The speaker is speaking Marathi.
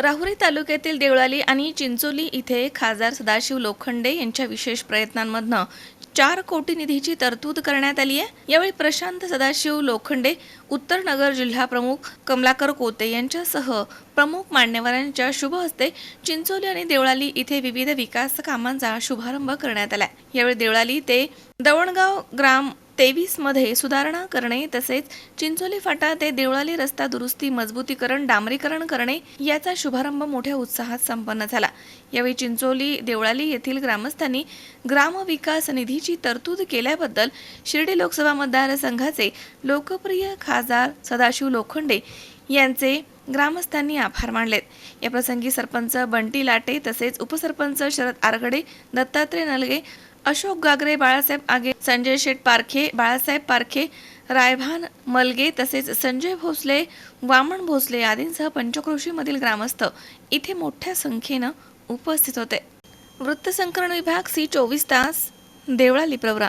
राहुरी तालुक्यातील देवळाली आणि चिंचोली इथे खासदार सदाशिव लोखंडे यांच्या विशेष प्रयत्नांमधनं चार कोटी निधीची तरतूद करण्यात आली आहे. यावेळी प्रशांत सदाशिव लोखंडे उत्तर नगर जिल्हा प्रमुख कमलाकर कोते यांच्यासह प्रमुख मान्यवरांच्या शुभ हस्ते चिंचोली आणि देवळाली इथे विविध विकास कामांचा शुभारंभ करण्यात आला यावेळी देवळाली ते दवणगाव ग्राम तेवीसमध्ये सुधारणा करणे तसेच चिंचोली फाटा ते देवळाली रस्ता दुरुस्ती मजबूतीकरण डांबरीकरण करणे याचा शुभारंभ मोठ्या उत्साहात संपन्न झाला. यावेळी चिंचोली देवळाली येथील ग्रामस्थांनी ग्रामविकास निधीची तरतूद केल्याबद्दल शिर्डी लोकसभा मतदारसंघाचे लोकप्रिय खासदार सदाशिव लोखंडे यांचे ग्रामस्थांनी आभार मानलेत. याप्रसंगी सरपंच बंटी लाटे तसेच उपसरपंच शरद आरगडे दत्तात्रय नलगे अशोक गागरे बाळासाहेब आगे संजय शेठ पारखे बाळासाहेब पारखे रायभान मलगे तसेच संजय भोसले वामन भोसले आदींसह पंचक्रोशीमधील ग्रामस्थ इथे मोठ्या संख्येनं उपस्थित होते. वृत्तसंकलन विभाग सी चोवीस तास देवळाली प्रवरा.